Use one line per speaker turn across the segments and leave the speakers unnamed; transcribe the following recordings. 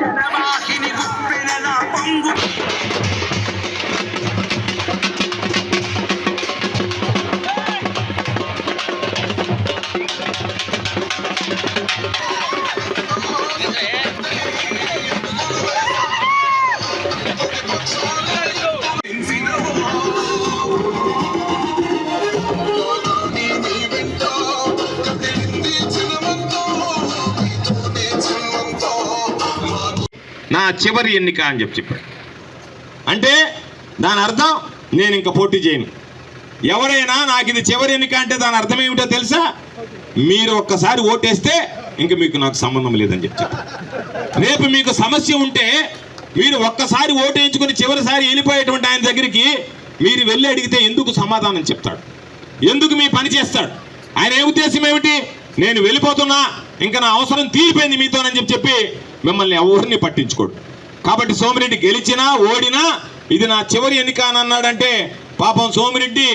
జనవాహిని గుప్పెనలా పొంగు
చివరి ఎన్నిక అని చెప్పి చెప్పాడు. అంటే దాని అర్థం నేను ఇంకా పోటీ చేయను. ఎవరైనా నాకు ఇది చివరి ఎన్నిక అంటే దాని అర్థం ఏమిటో తెలుసా? మీరు ఒక్కసారి ఓటేస్తే ఇంక మీకు నాకు సంబంధం లేదని చెప్పి రేపు మీకు సమస్య ఉంటే మీరు ఒక్కసారి ఓటేయించుకుని చివరిసారి వెళ్ళిపోయేటువంటి ఆయన దగ్గరికి మీరు వెళ్ళి అడిగితే ఎందుకు సమాధానం చెప్తాడు? ఎందుకు మీ పని చేస్తాడు? ఆయన ఏ ఉద్దేశం ఏమిటి? నేను వెళ్ళిపోతున్నా ఇంకా నా అవసరం తీరిపోయింది మీతోనని చెప్పి చెప్పి మిమ్మల్ని ఎవరిని పట్టించుకోడు. కాబట్టి సోమిరెడ్డి గెలిచినా ఓడినా ఇది నా చివరి ఎన్నిక అని అన్నాడంటే పాపం సోమిరెడ్డి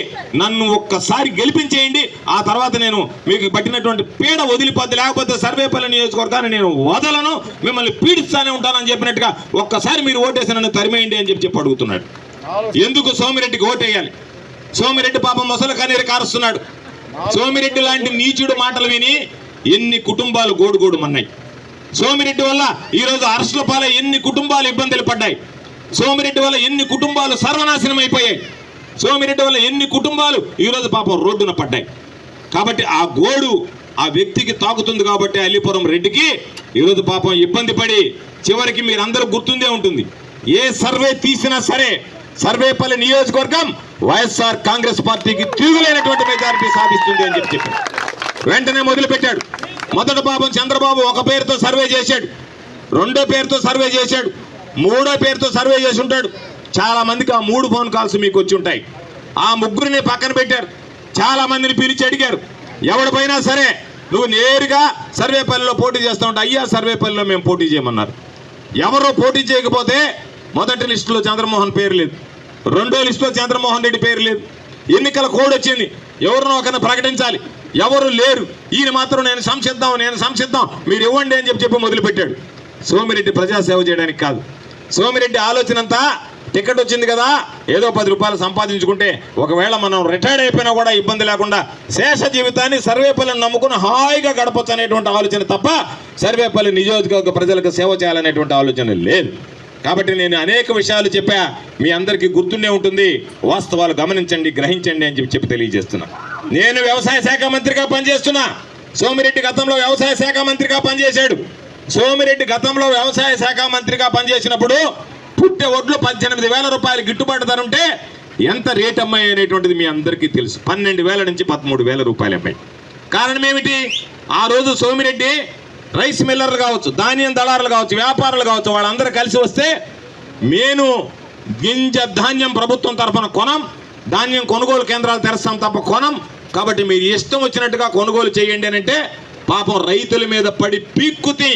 నన్ను ఒక్కసారి గెలిపించేయండి ఆ తర్వాత నేను మీకు పట్టినటువంటి పీడ వదిలిపోద్ది లేకపోతే సర్వేపల్లి నియోజకవర్గాన్ని నేను వదలను మిమ్మల్ని పీడిస్తానే ఉంటానని చెప్పినట్టుగా ఒక్కసారి మీరు ఓటేసి నన్ను తరిమేయండి అని చెప్పి చెప్పి అడుగుతున్నాడు. ఎందుకు సోమిరెడ్డికి ఓటేయాలి? సోమిరెడ్డి పాపం మొసలు కన్నీరు కారుస్తున్నాడు. సోమిరెడ్డి లాంటి నీచుడు మాటలు విని ఎన్ని కుటుంబాలు గోడుగోడు మన్నాయి సోమిరెడ్డి వల్ల ఈరోజు అరెస్టుల పాలై ఎన్ని కుటుంబాలు ఇబ్బందులు పడ్డాయి? సోమిరెడ్డి వల్ల ఎన్ని కుటుంబాలు సర్వనాశనం అయిపోయాయి? సోమిరెడ్డి వల్ల ఎన్ని కుటుంబాలు ఈరోజు పాపం రోడ్డున పడ్డాయి? కాబట్టి ఆ గోడు ఆ వ్యక్తికి తాకుతుంది కాబట్టి అల్లిపురం రెడ్డికి ఈరోజు పాపం ఇబ్బంది పడి చివరికి మీరందరూ గుర్తుందే ఉంటుంది. ఏ సర్వే తీసినా సరే సర్వేపల్లి నియోజకవర్గం వైఎస్ఆర్ కాంగ్రెస్ పార్టీకి తిరుగులేనటువంటి మెజారిటీ సాధిస్తుంది అని చెప్పి వెంటనే మొదలుపెట్టాడు. మొదటి పాపం చంద్రబాబు ఒక పేరుతో సర్వే చేశాడు. రెండో పేరుతో సర్వే చేశాడు. మూడో పేరుతో సర్వే చేసి ఉంటాడు. చాలామందికి ఆ మూడు ఫోన్ కాల్స్ మీకు వచ్చి ఉంటాయి. ఆ ముగ్గురిని పక్కన పెట్టారు. చాలామందిని పిలిచి అడిగారు. ఎవడిపోయినా సరే నువ్వు నేరుగా సర్వేపల్లిలో పోటీ చేస్తూ ఉంటే అయ్యా సర్వేపల్లిలో మేము పోటీ చేయమన్నారు. ఎవరో పోటీ చేయకపోతే మొదటి లిస్టులో చంద్రమోహన్ పేరు లేదు. రెండో లిస్టులో చంద్రమోహన్ రెడ్డి పేరు లేదు. ఎన్నికల కోడ్ వచ్చింది. ఎవరినో ఒకరిని ప్రకటించాలి. ఎవరు లేరు. ఈయన మాత్రం నేను సంసిద్ధం నేను సంసిద్ధం మీరు ఇవ్వండి అని చెప్పి చెప్పి మొదలుపెట్టాడు. సోమిరెడ్డి ప్రజాసేవ చేయడానికి కాదు. సోమిరెడ్డి ఆలోచన అంతా టికెట్ వచ్చింది కదా. ఏదో పది రూపాయలు సంపాదించుకుంటే ఒకవేళ మనం రిటైర్డ్ అయిపోయినా కూడా ఇబ్బంది లేకుండా శేష జీవితాన్ని సర్వేపల్లిని నమ్ముకుని హాయిగా గడపచ్చు అనేటువంటి ఆలోచన తప్ప సర్వేపల్లి నియోజకవర్గ ప్రజలకు సేవ చేయాలనేటువంటి ఆలోచన లేదు. కాబట్టి నేను అనేక విషయాలు చెప్పా. మీ అందరికీ గుర్తుండే ఉంటుంది. వాస్తవాలు గమనించండి గ్రహించండి అని చెప్పి చెప్పి తెలియజేస్తున్నా. నేను వ్యవసాయ శాఖ మంత్రిగా పనిచేస్తున్నా. సోమిరెడ్డి గతంలో వ్యవసాయ శాఖ మంత్రిగా పనిచేశాడు. సోమిరెడ్డి గతంలో వ్యవసాయ శాఖ మంత్రిగా పనిచేసినప్పుడు పుట్టే ఒడ్లు పద్దెనిమిది వేల రూపాయలు గిట్టుబాటు ధర ఉంటే ఎంత రేట్ అమ్మాయి అనేటువంటిది మీ అందరికీ తెలుసు. పన్నెండు వేల నుంచి పదమూడు వేల రూపాయలు అమ్మాయి. కారణం ఏమిటి? ఆ రోజు సోమిరెడ్డి రైస్ మిల్లర్లు కావచ్చు ధాన్యం దళారులు కావచ్చు వ్యాపారులు కావచ్చు వాళ్ళందరూ కలిసి వస్తే నేను గింజ ధాన్యం ప్రభుత్వం తరఫున కొనం ధాన్యం కొనుగోలు కేంద్రాలు తెరుస్తాం తప్ప కొనం. కాబట్టి మీరు ఇష్టం వచ్చినట్టుగా కొనుగోలు చేయండి అని అంటే పాపం రైతుల మీద పడి పీక్కుతి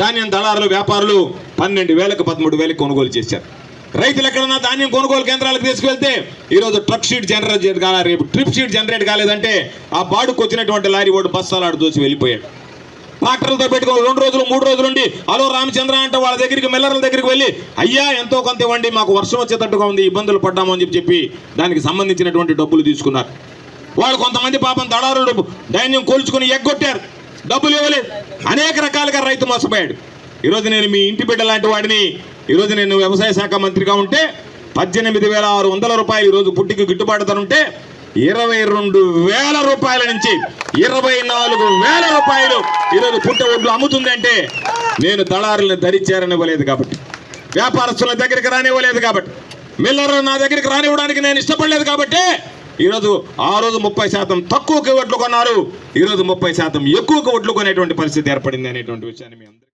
ధాన్యం దళారులు వ్యాపారులు పన్నెండు వేలకు పదమూడు వేలకు కొనుగోలు చేశారు. రైతులు ఎక్కడన్నా ధాన్యం కొనుగోలు కేంద్రాలకు తీసుకెళ్తే ఈరోజు ట్రక్ షీట్ జనరేట్ కాలే రేపు ట్రిప్ షీట్ జనరేట్ కాలేదంటే ఆ బాడుకు వచ్చినటువంటి లారీ ఓడు బస్సాలాడు దూసి వెళ్ళిపోయాడు. ట్రాక్టర్లతో పెట్టుకొని రెండు రోజులు మూడు రోజులు ఉండి హలో రామచంద్ర అంటే వాళ్ళ దగ్గరికి మిల్లర్ల దగ్గరికి వెళ్ళి అయ్యా ఎంతో కొంత ఇవ్వండి మాకు వర్షం వచ్చేటట్టుగా ఉంది ఇబ్బందులు పడ్డాము అని చెప్పి చెప్పి దానికి సంబంధించినటువంటి డబ్బులు తీసుకున్నారు. వాళ్ళు కొంతమంది పాపం దళారులు ధాన్యం కోల్చుకుని ఎగ్గొట్టారు. డబ్బులు ఇవ్వలేదు. అనేక రకాలుగా రైతు మోసపోయాడు. ఈరోజు నేను మీ ఇంటి బిడ్డ లాంటి వాడిని ఈరోజు నేను వ్యవసాయ శాఖ మంత్రిగా ఉంటే పద్దెనిమిది వేల ఆరు వందల రూపాయలు ఈరోజు పుట్టికి గిట్టుబాటు ధర ఉంటే ఇరవై రెండు వేల రూపాయల నుంచి ఇరవై నాలుగు వేల రూపాయలు ఈరోజు పుట్ట ఒడ్లు అమ్ముతుంది అంటే నేను దళారులను ధరించారనివ్వలేదు కాబట్టి వ్యాపారస్తుల దగ్గరికి రానివ్వలేదు కాబట్టి మిల్లర్ నా దగ్గరికి రానివ్వడానికి నేను ఇష్టపడలేదు కాబట్టి ఈరోజు ఆ రోజు ముప్పై శాతం తక్కువకి ఒడ్లు కొన్నారు. ఈరోజు ముప్పై శాతం ఎక్కువకి ఒడ్లు కొనేటువంటి పరిస్థితి ఏర్పడింది అనేటువంటి విషయాన్ని మీ అందరికీ